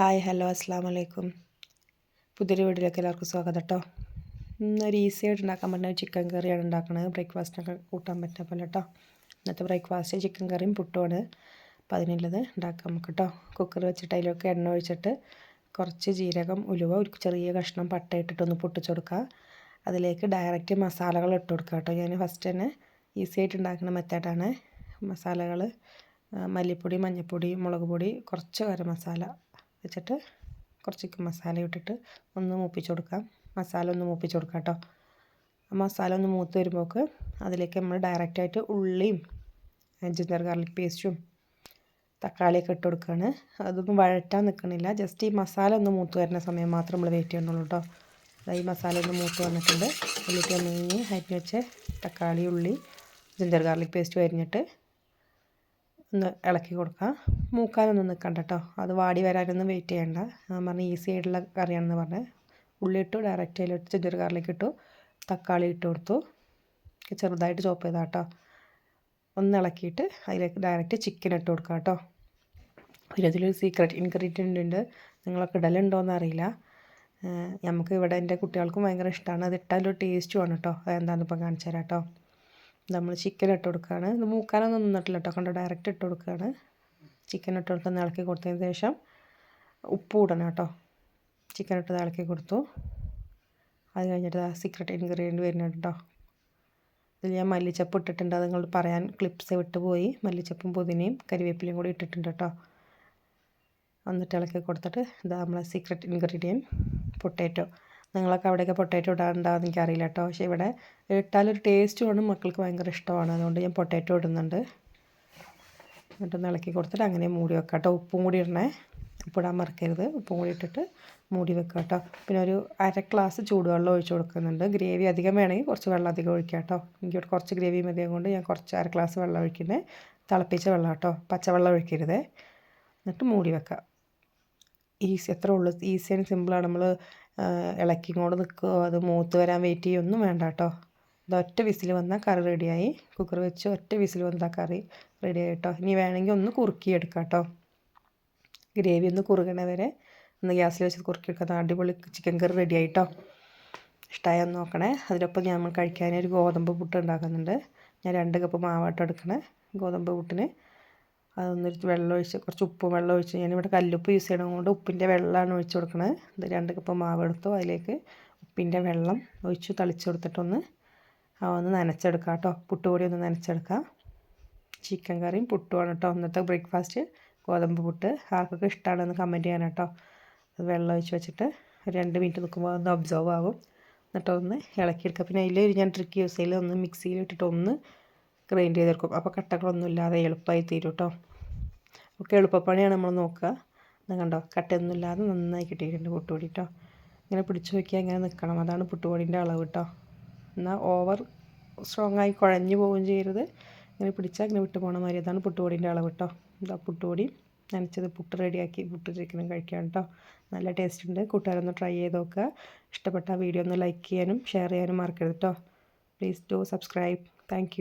Hi hello അസ്സാം വലൈക്കും പുതിയൊരു വീട്ടിലേക്ക് എല്ലാവർക്കും സ്വാഗതം കേട്ടോ ഇന്നൊരു ഈസി ആയിട്ട് ഉണ്ടാക്കാൻ പറ്റുന്ന ചിക്കൻ കറിയാണ് ഉണ്ടാക്കുന്നത് ബ്രേക്ക്ഫാസ്റ്റിനൊക്കെ കൂട്ടാൻ പറ്റുന്ന പോലെ കേട്ടോ ഇന്നത്തെ ബ്രേക്ക്ഫാസ്റ്റ് ചിക്കൻ കറിയും പുട്ടുമാണ്. അപ്പോൾ അതിനുള്ളത് ഉണ്ടാക്കാം നമുക്ക് കേട്ടോ കുക്കർ വെച്ചിട്ട് അതിലൊക്കെ എണ്ണ ഒഴിച്ചിട്ട് കുറച്ച് ജീരകം ഉലുവ ഒരു ചെറിയ കഷ്ണം പട്ട ഇട്ടിട്ടൊന്ന് പൊട്ടിച്ചു കൊടുക്കുക. അതിലേക്ക് ഡയറക്റ്റ് മസാലകൾ ഇട്ട് കൊടുക്കുക കേട്ടോ ഞാൻ ഫസ്റ്റ് തന്നെ ഈസി ആയിട്ട് ഉണ്ടാക്കുന്ന മെത്തേഡാണ് മസാലകൾ മല്ലിപ്പൊടി മഞ്ഞൾപ്പൊടി മുളക് പൊടി കുറച്ച് ഗരം മസാല വെച്ചിട്ട് കുറച്ച് മസാല ഇട്ടിട്ട് ഒന്ന് മൂപ്പിച്ച് കൊടുക്കാം. മസാല ഒന്ന് മൂപ്പിച്ച് കൊടുക്കാം കേട്ടോ. മസാല ഒന്ന് മൂത്ത് വരുമ്പോൾക്ക് അതിലേക്ക് നമ്മൾ ഡയറക്റ്റായിട്ട് ഉള്ളിയും ജിഞ്ചർ ഗാർലിക് പേസ്റ്റും തക്കാളിയൊക്കെ ഇട്ട് കൊടുക്കുകയാണ് അതൊന്നും വഴറ്റാൻ നിൽക്കണില്ല ജസ്റ്റ് ഈ മസാല ഒന്ന് മൂത്ത് വരുന്ന സമയം മാത്രം നമ്മൾ വെയിറ്റ് ചെയ്യണുള്ളൂ കേട്ടോ. ഈ മസാല ഒന്ന് മൂത്ത് വന്നിട്ടുണ്ട്. അതിലേക്ക് നമ്മൾ അരിഞ്ഞ് വെച്ച് തക്കാളി ഉള്ളി ജിഞ്ചർ ഗാർലിക് പേസ്റ്റ് അരിഞ്ഞിട്ട് ഒന്ന് ഇളക്കി കൊടുക്കുക. മൂക്കാനൊന്നും നിൽക്കണ്ട കേട്ടോ അത് വാടി വരാനൊന്നും വെയിറ്റ് ചെയ്യണ്ട. ഞാൻ പറഞ്ഞ ഈസി ആയിട്ടുള്ള കറിയാണെന്ന് പറഞ്ഞത് ഉള്ളി ഇട്ടു ഡയറക്റ്റ് അതിലിട്ട് ചിഞ്ചർ കറിലേക്ക് ഇട്ടു തക്കാളി ഇട്ട് കൊടുത്തു. ചെറുതായിട്ട് ചോപ്പ് ചെയ്താൽ കേട്ടോ ഒന്ന് ഇളക്കിയിട്ട് അതിലേക്ക് ഡയറക്റ്റ് ചിക്കൻ ഇട്ട് കൊടുക്കുക കേട്ടോ പിന്നെ അതിലൊരു സീക്രട്ട് ഇൻഗ്രീഡിയന്റ് ഉണ്ട്. നിങ്ങളൊക്കെ ഇടലുണ്ടോയെന്ന് അറിയില്ല. നമുക്ക് ഇവിടെ എന്റെ കുട്ടികൾക്കും ഭയങ്കര ഇഷ്ടമാണ് അത് ഇട്ടാലൊരു ടേസ്റ്റുമാണ് കേട്ടോ അതെന്താണെന്ന് ഇപ്പം കാണിച്ചു തരാം കേട്ടോ നമ്മൾ ചിക്കൻ ഇട്ട് കൊടുക്കുകയാണ്. ഇത് മൂക്കാനൊന്നും നിന്നിട്ടില്ല കേട്ടോ. കണ്ടോ? ഡയറക്റ്റ് ഇട്ട് കൊടുക്കുകയാണ്. ചിക്കൻ ഇട്ട് കൊടുത്ത് ഇളക്കി കൊടുത്തതിന് ശേഷം ഉപ്പ് ഇടണം കേട്ടോ. ചിക്കൻ ഇട്ട് ഇളക്കി കൊടുത്തു. അത് കഴിഞ്ഞിട്ട് സീക്രട്ട് ഇൻഗ്രീഡിയന്റ് വരുന്നുണ്ട് കേട്ടോ. ഇതിൽ ഞാൻ മല്ലിച്ചപ്പ് ഇട്ടിട്ടുണ്ട്. അത് നിങ്ങൾ പറയാൻ ക്ലിപ്സ് വിട്ടുപോയി. മല്ലിച്ചപ്പും പുതിനയും കരിവേപ്പിലയും കൂടി ഇട്ടിട്ടുണ്ട് കേട്ടോ. എന്നിട്ട് ഇളക്കി കൊടുത്തിട്ട് ഇതാ നമ്മളെ സീക്രട്ട് ഇൻഗ്രീഡിയന്റ് പൊട്ടേറ്റോ നിങ്ങളൊക്കെ അവിടെയൊക്കെ പൊട്ടാറ്റോ ഇടാറുണ്ടാവും എനിക്കറിയില്ല കേട്ടോ. പക്ഷേ ഇവിടെ ഇട്ടാലൊരു ടേസ്റ്റുമാണ് മക്കൾക്ക് ഭയങ്കര ഇഷ്ടമാണ്. അതുകൊണ്ട് ഞാൻ പൊട്ടാറ്റോ ഇടുന്നുണ്ട്. എന്നിട്ടൊന്ന് ഇളക്കി കൊടുത്തിട്ട് അങ്ങനെ മൂടി വെക്കാം കേട്ടോ. ഉപ്പും കൂടി ഇടണേ. ഉപ്പിടാൻ മറക്കരുത്. ഉപ്പും കൂടി ഇട്ടിട്ട് മൂടി വെക്കുക കേട്ടോ. പിന്നെ ഒരു അര ഗ്ലാസ് ചൂടുവെള്ളം ഒഴിച്ച് കൊടുക്കുന്നുണ്ട്. ഗ്രേവി അധികം വേണമെങ്കിൽ കുറച്ച് വെള്ളം അധികം ഒഴിക്കുക കേട്ടോ. എനിക്ക് കുറച്ച് ഗ്രേവി മതി. കൊണ്ട് ഞാൻ കുറച്ച് അര ഗ്ലാസ് വെള്ളം ഒഴിക്കുന്നത് തിളപ്പിച്ച വെള്ളം കേട്ടോ. പച്ചവെള്ളം ഒഴിക്കരുത്. എന്നിട്ട് മൂടി വെക്കാം ഈസി എത്ര ഉള്ളൂ? ഈസി ആൻഡ് സിമ്പിളാണ് നമ്മൾ ഇളക്കി കൊണ്ട് നിൽക്കുകയോ അത് മൂത്ത് വരാൻ വെയിറ്റ് ചെയ്യൊന്നും വേണ്ട കേട്ടോ. ഇത് ഒറ്റ വിസിൽ വന്നാൽ കറി റെഡിയായി കുക്കർ വെച്ച് ഒറ്റ വിസിൽ വന്നാൽ കറി റെഡിയായി കേട്ടോ. ഇനി വേണമെങ്കിൽ ഒന്ന് കുറുക്കിയെടുക്കാം കേട്ടോ. ഗ്രേവി ഒന്ന് കുറുകണ വരെ ഒന്ന് ഗ്യാസിൽ വെച്ച് കുറുക്കിയെടുക്കാം. അടിപൊളി ചിക്കൻ കറി റെഡി ആയിട്ടോ ഇഷ്ടമായി ഒന്ന് നോക്കണേ. അതിനൊപ്പം ഞാൻ കഴിക്കാൻ ഒരു ഗോതമ്പ് പുട്ട് ഉണ്ടാക്കുന്നുണ്ട്. ഞാൻ രണ്ട് കപ്പ് മാവാട്ടം എടുക്കണേ. ഗോതമ്പ് പുട്ടിന് അതൊന്ന് വെള്ളം ഒഴിച്ച് കുറച്ച് ഉപ്പ് വെള്ളം ഒഴിച്ച് ഞാനിവിടെ കല്ലുപ്പ് യൂസ് ചെയ്യണതുകൊണ്ട് ഉപ്പിന്റെ വെള്ളമാണ് ഒഴിച്ച് കൊടുക്കുന്നത് ഇത് രണ്ട് കപ്പ് മാവ് എടുത്തു അതിലേക്ക് ഉപ്പിന്റെ വെള്ളം ഒഴിച്ച് തളിച്ച് കൊടുത്തിട്ടൊന്ന് ഒന്ന് നനച്ചെടുക്കാം കേട്ടോ. പുട്ടുപൊടി ഒന്ന് നനച്ചെടുക്കാം. ചിക്കൻ കറിയും പുട്ടുമാണ് കേട്ടോ ഇന്നത്തെ ബ്രേക്ക്ഫാസ്റ്റ്. ഗോതമ്പ് പുട്ട്. ആർക്കൊക്കെ ഇഷ്ടമാണെന്ന് കമന്റ് ചെയ്യാൻ കേട്ടോ. അത് വെള്ളം ഒഴിച്ച് വെച്ചിട്ട് രണ്ട് മിനിറ്റ് നിൽക്കുമ്പോൾ ഒന്ന് ഒബ്സർവ് ആകും എന്നിട്ടൊന്ന് ഇളക്കിയെടുക്കുക പിന്നെ അതിൽ ഞാൻ ട്രിക്ക് യൂസ് ചെയ്യില്ല ഒന്ന് മിക്സിയിൽ ഇട്ടിട്ട് ഒന്ന് ഗ്രൈൻഡ് ചെയ്തെടുക്കും. അപ്പോൾ കട്ടകളൊന്നും ഇല്ലാതെ എളുപ്പമായി തീരും കേട്ടോ ഒക്കെ എളുപ്പപ്പണിയാണ് നമ്മൾ നോക്കുക. അത് കണ്ടോ? കട്ടയൊന്നും ഇല്ലാതെ നന്നായി കിട്ടിയിട്ടുണ്ട് പുട്ടുപൊടി കേട്ടോ ഇങ്ങനെ പിടിച്ചു നോക്കിയാൽ ഇങ്ങനെ നിൽക്കണം. അതാണ് പുട്ടുപൊടിന്റെ അളവ് കേട്ടോ. എന്നാൽ ഓവർ സ്ട്രോങ് ആയി കുഴഞ്ഞു പോവുകയും ചെയ്യരുത്. ഇങ്ങനെ പിടിച്ചാൽ ഇങ്ങനെ വിട്ടു പോകണ മാതിരി. അതാണ് പുട്ടുപൊടിന്റെ അളവ് കേട്ടോ. ഇതാ പുട്ടുപൊടി. നനച്ചത് പുട്ട് റെഡിയാക്കി പുട്ട് ചിക്കനും കഴിക്കാം കേട്ടോ. നല്ല ടേസ്റ്റ് ഉണ്ട്. കൂട്ടുകാരൊന്ന് ട്രൈ ചെയ്ത് നോക്കുക. ഇഷ്ടപ്പെട്ട വീഡിയോ ഒന്ന് ലൈക്ക് ചെയ്യാനും ഷെയർ ചെയ്യാനും മറക്കരുത് കേട്ടോ. Please do subscribe thank